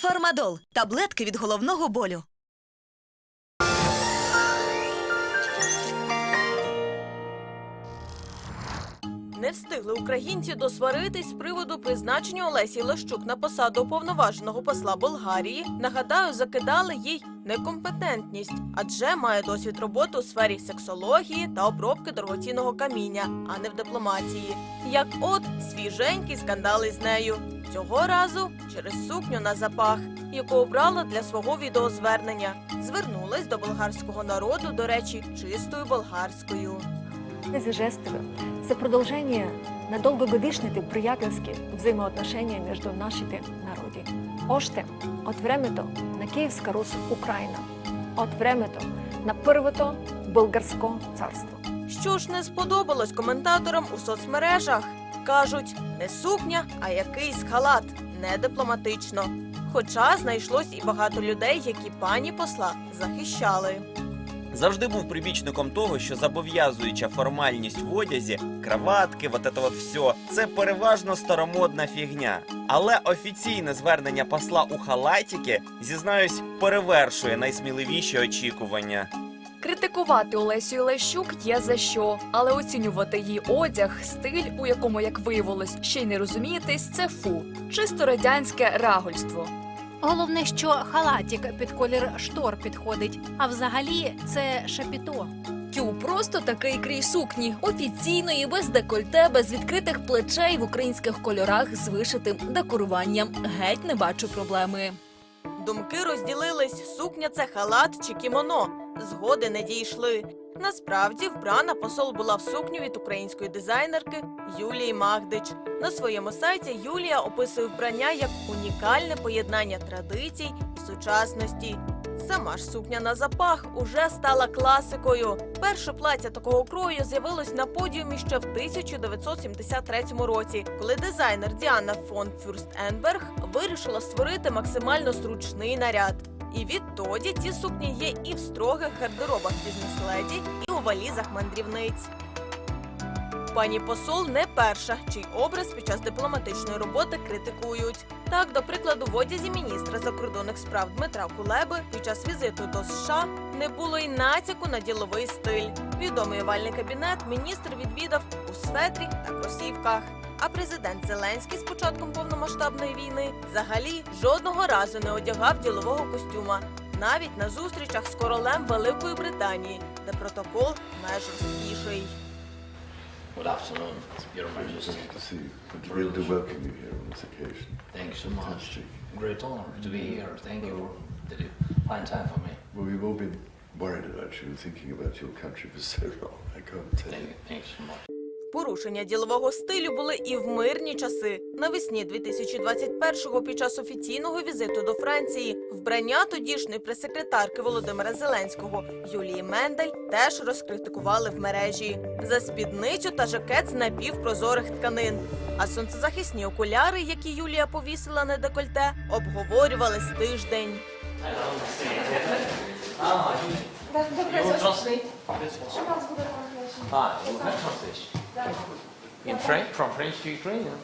Фармадол таблетки від головного болю. Не встигли українці досваритись з приводу призначення Олесі Лещук на посаду уповноваженого посла Болгарії. Нагадаю, закидали їй некомпетентність, адже має досвід роботи у сфері сексології та обробки дорогоцінного каміння, а не в дипломатії. Як от свіженький скандал із нею. Цього разу через сукню на запах, яку обрала для свого відеозвернення. Звернулась до болгарського народу, до речі, чистою болгарською. Тези жестове са продължение на дългогодишните приятелски взаимоотношения между нашите народи. Още от времето на Киевска Рус Украина, от времето на първото българско царство. Що ж не сподобалось коментаторам у соцмережах? Кажуть, не сукня, а якийсь халат, не дипломатично. Хоча знайшлось і багато людей, які пані посла захищали. Завжди був прибічником того, що зобов'язуюча формальність в одязі, краватки, вот это от все, це переважно старомодна фігня. Але офіційне звернення посла у халатіки, зізнаюсь, перевершує найсміливіші очікування. Критикувати Олесю Лещук є за що, але оцінювати її одяг, стиль, у якому, як виявилось, ще й не розумієтесь, це фу, чисто радянське рагульство. Головне, що халатик під колір штор підходить, а взагалі це шапіто. Тю, просто такий крій сукні, офіційної, без декольте, без відкритих плечей в українських кольорах з вишитим декоруванням. Геть не бачу проблеми. Думки розділились: сукня це халат чи кімоно. Згоди не дійшли. Насправді вбрана посол була в сукню від української дизайнерки Юлії Магдич. На своєму сайті Юлія описує вбрання як унікальне поєднання традицій і сучасності. Сама ж сукня на запах уже стала класикою. Перше плаття такого крою з'явилось на подіумі ще в 1973 році, коли дизайнер Діана фон Фюрстенберг вирішила створити максимально зручний наряд. І відтоді ці сукні є і в строгих гардеробах бізнес-леді, і у валізах мандрівниць. Пані посол не перша, чий образ під час дипломатичної роботи критикують. Так, до прикладу, в одязі міністра закордонних справ Дмитра Кулеби під час візиту до США не було й натяку на діловий стиль. Відомий овальний кабінет міністр відвідав у светрі та кросівках. А президент Зеленський з початком повномасштабної війни взагалі жодного разу не одягав ділового костюма, навіть на зустрічах з королем Великої Британії, де протокол найжорсткіший. Good afternoon, Your Majesty. to see you. and thrilled to welcome you here on this occasion. Thank you so much. Fantastic. Great honor to be here. Thank you. Did you find time for me? Well, we've all been worried about you and thinking about your country for so long. I can't tell Thank you. you. Thank you so much. Порушення ділового стилю були і в мирні часи. Навесні 2021-го під час офіційного візиту до Франції вбрання тодішньої прес-секретарки Володимира Зеленського Юлії Мендель теж розкритикували в мережі за спідницю та жакет з напівпрозорих тканин. А сонцезахисні окуляри, які Юлія повісила на декольте, обговорювали з тиждень. Ah. In French? From French to Ukrainian?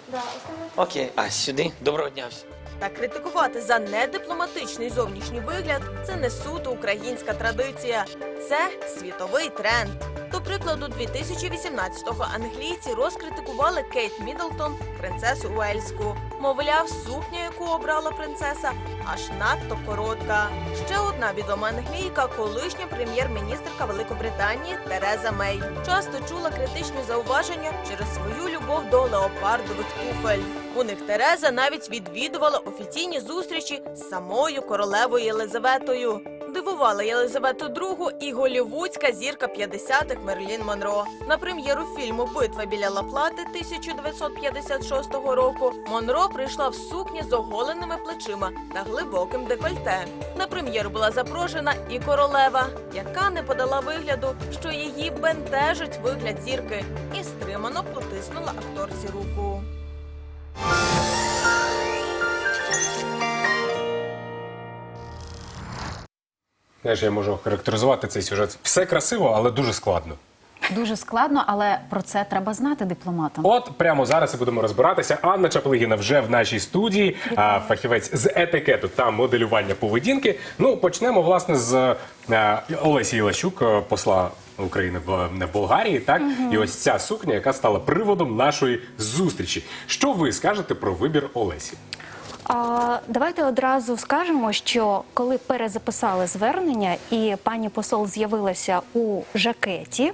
Окей. А, сюди? Доброго дня всім. Та критикувати за недипломатичний зовнішній вигляд це не суто українська традиція, це світовий тренд. До прикладу, 2018-го англійці розкритикували Кейт Міддлтон, принцесу Уельську. Мовляв, сукня, яку обрала принцеса, аж надто коротка. Ще одна відома англійка, колишня прем'єр-міністрка Великобританії Тереза Мей, часто чула критичні зауваження через свою любов до леопардових туфель. У них Тереза навіть відвідувала офіційні зустрічі з самою королевою Єлизаветою. Дивувала Єлизавету II і голівудська зірка 50-х Мерлін Монро. На прем'єру фільму Битва біля Лаплати 1956 року Монро прийшла в сукні з оголеними плечима та глибоким декольте. На прем'єру була запрошена і королева, яка не подала вигляду, що її бентежить вигляд зірки, і стримано потиснула акторці руку. Знаєш, я можу характеризувати цей сюжет. Все красиво, але дуже складно. Дуже складно, але про це треба знати дипломатам. От прямо зараз і будемо розбиратися. Анна Чаплигіна вже в нашій студії, а, фахівець з етикету та моделювання поведінки. Ну почнемо власне з е, Олесі Ілащук, е, посла України в, в Болгарії. Так і ось ця сукня, яка стала приводом нашої зустрічі. Що ви скажете про вибір Олесі? А, давайте одразу скажемо, що коли перезаписали звернення і пані посол з'явилася у жакеті,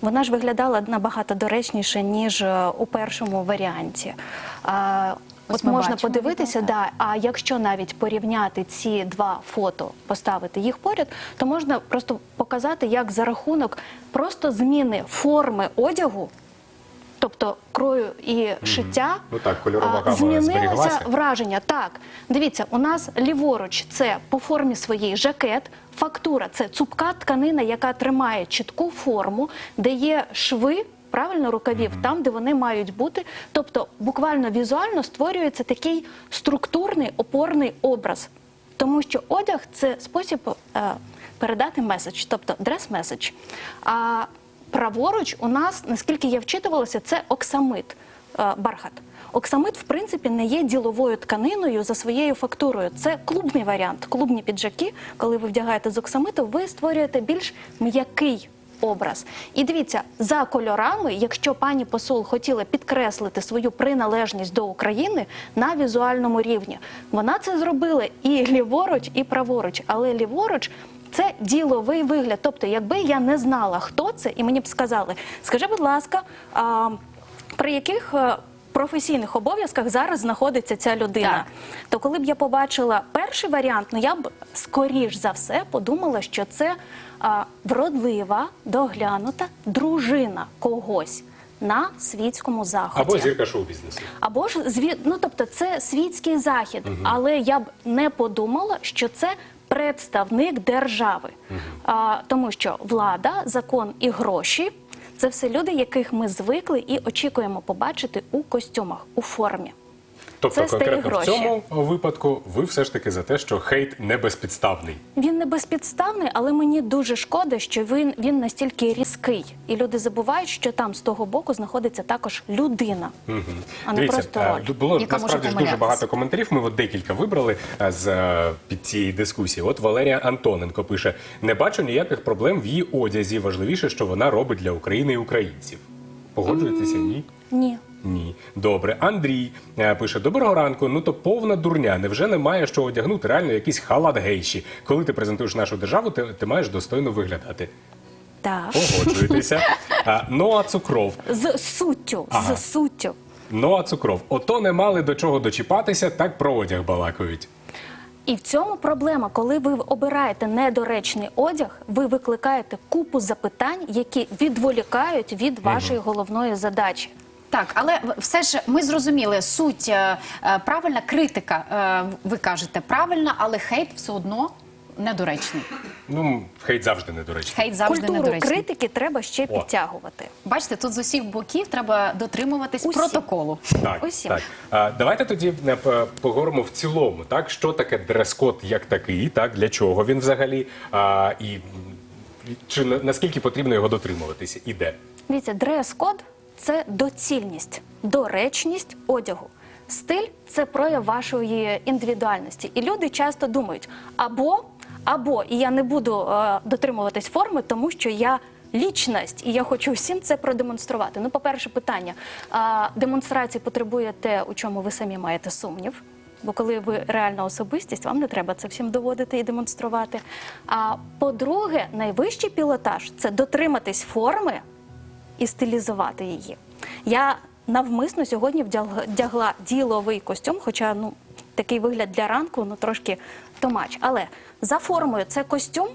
вона ж виглядала набагато доречніше, ніж е, у першому варіанті. А, Ось От можна бачимо подивитися, да, а якщо навіть порівняти ці два фото, поставити їх поряд, то можна просто показати, як за рахунок просто зміни форми одягу, тобто крою і шиття, Ну так, кольорова гама змінилося враження. Так, дивіться, у нас ліворуч це по формі своїй жакет, фактура це цупка тканина, яка тримає чітку форму, де є шви. Правильно рукавів там, де вони мають бути. Тобто, буквально візуально створюється такий структурний опорний образ, тому що одяг це спосіб е, передати меседж, тобто дрес-меседж. А праворуч у нас, наскільки я вчитувалася, це оксамит, е, бархат. Оксамит, в принципі, не є діловою тканиною за своєю фактурою. Це клубний варіант. Клубні піджаки, коли ви вдягаєте з оксамиту, ви створюєте більш м'який образ. І дивіться, за кольорами, якщо пані посол хотіла підкреслити свою приналежність до України на візуальному рівні, вона це зробила і ліворуч, і праворуч. Але ліворуч це діловий вигляд. Тобто, якби я не знала, хто це, і мені б сказали, скажи, будь ласка, а, при яких. е, Професійних обов'язках зараз знаходиться ця людина. Так. То коли б я побачила перший варіант, ну я б скоріш за все подумала, що це а, вродлива, доглянута дружина когось на світському заході. Або зірка шоу-бізнесу. Або ж зві... ну, тобто це світський захід, але я б не подумала, що це представник держави, а, тому що влада, закон і гроші це все люди, яких ми звикли і очікуємо побачити у костюмах, у формі. Тобто, Це конкретно в цьому випадку ви все ж таки за те, що хейт не безпідставний. Він не безпідставний, але мені дуже шкода, що він, він настільки різкий, і люди забувають, що там з того боку знаходиться також людина, а не просто е, роль. було яка може насправді ж дуже багато коментарів. Ми от декілька вибрали е, з е, під цієї дискусії. От Валерія Антоненко пише: не бачу ніяких проблем в її одязі. Важливіше, що вона робить для України і українців. Погоджуєтеся? Ні? Ні. Ні, добре. Андрій е, пише: Доброго ранку. Ну то повна дурня. Невже немає що одягнути? Реально якийсь халат гейші. Коли ти презентуєш нашу державу, ти, ти маєш достойно виглядати. Так. Погоджуєтеся. А, Ноа Цукров. З суттю, Ага. з суттю. Ноа Цукров. Ото не мали до чого дочіпатися, так про одяг балакають. І в цьому проблема, коли ви обираєте недоречний одяг, ви викликаєте купу запитань, які відволікають від вашої головної задачі. Так, але все ж ми зрозуміли суть е, е, правильна критика. е, Ви кажете правильна, але хейт все одно недоречний. Ну, хейт завжди недоречний. Хейт завжди Культуру недоречний. критики треба ще О. підтягувати. Бачите, тут з усіх боків треба дотримуватись Усі. протоколу. Так, Усім. так. А, давайте тоді поговоримо в цілому, так що таке дрес-код як такий, так для чого він взагалі, а, і чи наскільки потрібно його дотримуватися, і де? Дивіться, дрес-код це доцільність, доречність одягу. Стиль це прояв вашої індивідуальності. І люди часто думають або, або, і я не буду е, дотримуватись форми, тому що я лічність, і я хочу всім це продемонструвати. Ну, по-перше, питання. А, демонстрації потребує те, у чому ви самі маєте сумнів. Бо коли ви реальна особистість, вам не треба це всім доводити і демонструвати. А по-друге, найвищий пілотаж це дотриматись форми і стилізувати її. Я навмисно сьогодні вдягла, діловий костюм, хоча ну, такий вигляд для ранку ну, трошки томач. Але за формою це костюм.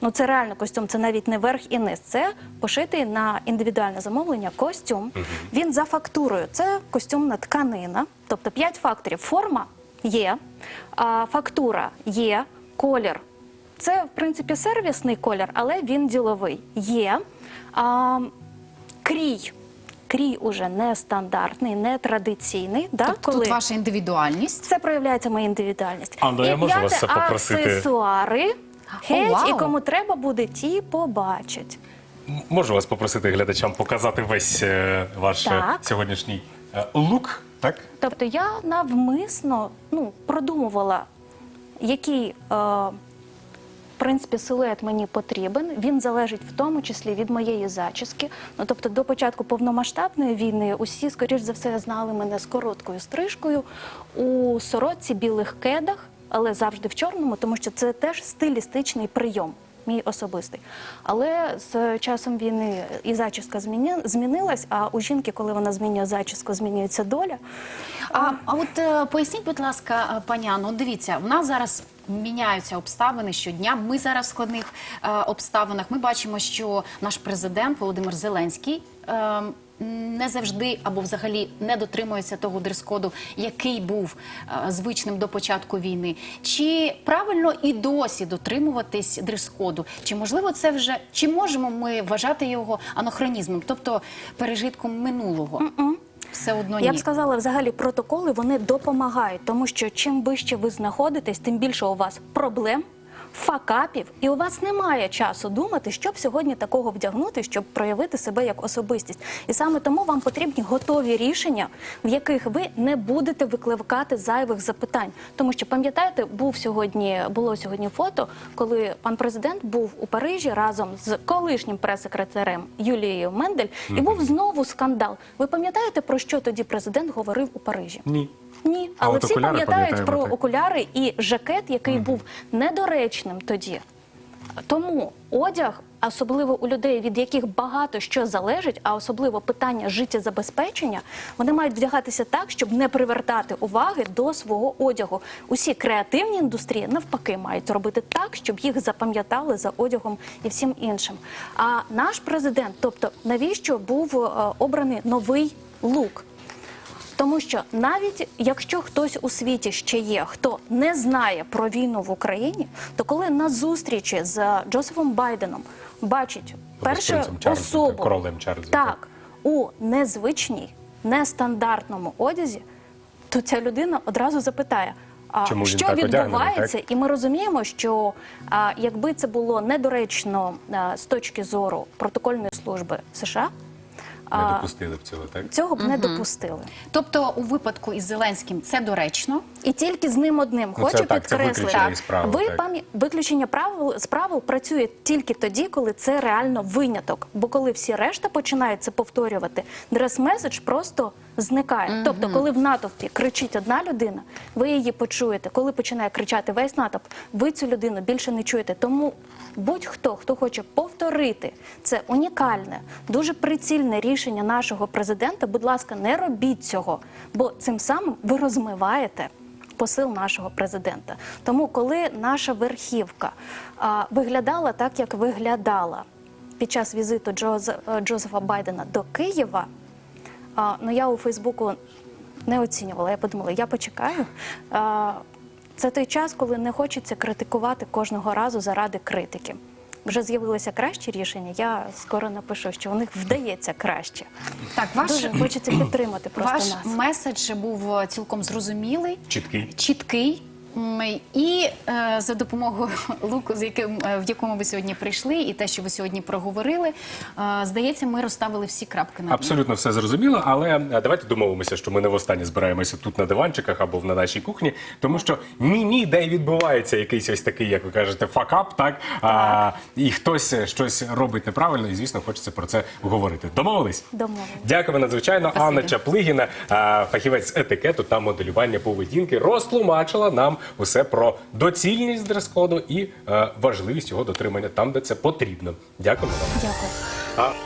Ну, це реально костюм, це навіть не верх і низ. Це пошитий на індивідуальне замовлення костюм. Він за фактурою. Це костюмна тканина. Тобто п'ять факторів. Форма є, фактура є, колір. Це, в принципі, сервісний колір, але він діловий. Є. А, крій. Крій уже не стандартний, не традиційний. Да? Тобто коли тут ваша індивідуальність. це проявляється моя індивідуальність. Анна, я і можу вас п'яте, попросити? аксесуари. Геть, вау! і кому треба буде, ті побачать. можу вас попросити глядачам показати весь е, ваш е, Так. сьогоднішній е, лук, так? Тобто я навмисно ну, продумувала, який е, в принципі, силует мені потрібен. Він залежить в тому числі від моєї зачіски. Ну тобто, до початку повномасштабної війни усі, скоріш за все, знали мене з короткою стрижкою у сорочці білих кедах, але завжди в чорному, тому що це теж стилістичний прийом. Мій особистий. Але з часом війни і зачіска зміни, змінилась, а у жінки, коли вона змінює зачіску, змінюється доля. А, а от е, поясніть, будь ласка, е, пані Анно, дивіться, в нас зараз міняються обставини щодня. Ми зараз в складних е, обставинах. Ми бачимо, що наш президент Володимир Зеленський. е, не завжди або взагалі не дотримується того дрес-коду, який був е, звичним до початку війни. Чи правильно і досі дотримуватись дрес-коду? Чи можливо це вже чи можемо ми вважати його анахронізмом, тобто пережитком минулого? Все одно ні. Я б сказала, взагалі протоколи вони допомагають, тому що чим вище ви знаходитесь, тим більше у вас проблем. Факапів, і у вас немає часу думати, що б сьогодні такого вдягнути, щоб проявити себе як особистість. І саме тому вам потрібні готові рішення, в яких ви не будете викликати зайвих запитань. Тому що пам'ятаєте, був сьогодні було сьогодні фото, коли пан президент був у Парижі разом з колишнім прес-секретарем Юлією Мендель, і був знову скандал. Ви пам'ятаєте про що тоді президент говорив у Парижі? Ні. Ні, але всі пам'ятають про так. окуляри і жакет, який був недоречним тоді. Тому одяг, особливо у людей, від яких багато що залежить, а особливо питання життєзабезпечення, вони мають вдягатися так, щоб не привертати уваги до свого одягу. Усі креативні індустрії навпаки мають робити так, щоб їх запам'ятали за одягом і всім іншим. А наш президент, тобто навіщо був е, обраний новий лук? Тому що навіть якщо хтось у світі ще є, хто не знає про війну в Україні, то коли на зустрічі з Джозефом Байденом бачить першу особу так, королем Чарльзом, так. так, у незвичній, нестандартному одязі, то ця людина одразу запитає. А Чому що так відбувається? І ми розуміємо, що а, якби це було недоречно а, з точки зору протокольної служби США, Не допустили б цього, так? цього б не допустили. Тобто, у випадку із Зеленським це доречно. І тільки з ним одним Ну, хочу це так, це підкреслити. виключення із правил, ви так. пам'я- виключення правил з правил працює тільки тоді, коли це реально виняток. Бо коли всі решта починають це повторювати, дрес-меседж просто зникає. Тобто, коли в натовпі кричить одна людина, ви її почуєте. Коли починає кричати весь натовп, ви цю людину більше не чуєте. Тому будь-хто, хто хоче повторити це унікальне, дуже прицільне рішення нашого президента, будь ласка, не робіть цього, бо цим самим ви розмиваєте посил нашого президента. Тому, коли наша верхівка а, виглядала так, як виглядала під час візиту Джоз, Джозефа Байдена до Києва, а, ну я у Фейсбуку не оцінювала. Я подумала, я почекаю. А, це той час, коли не хочеться критикувати кожного разу заради критики. Вже з'явилися кращі рішення. Я скоро напишу, що у них вдається краще. Так, ваш Дуже хочеться підтримати просто Ваш нас. меседж був е, цілком зрозумілий, Чіткий. чіткий. І е, за допомогою луку, з яким е, в якому ви сьогодні прийшли, і те, що ви сьогодні проговорили, е, здається, ми розставили всі крапки на. Абсолютно все зрозуміло, але давайте домовимося, що ми не востаннє збираємося тут на диванчиках або на нашій кухні, тому що ні, ні, де відбувається якийсь ось такий, як ви кажете, факап, так а, і хтось щось робить неправильно, і звісно, хочеться про це говорити. Домовились? Домовились. Дякую надзвичайно. Спасибі. Анна Чаплигіна, а, фахівець етикету та моделювання поведінки, розтлумачила нам усе про доцільність дрес-коду і е, важливість його дотримання там, де це потрібно. Дякуємо вам. Дякую.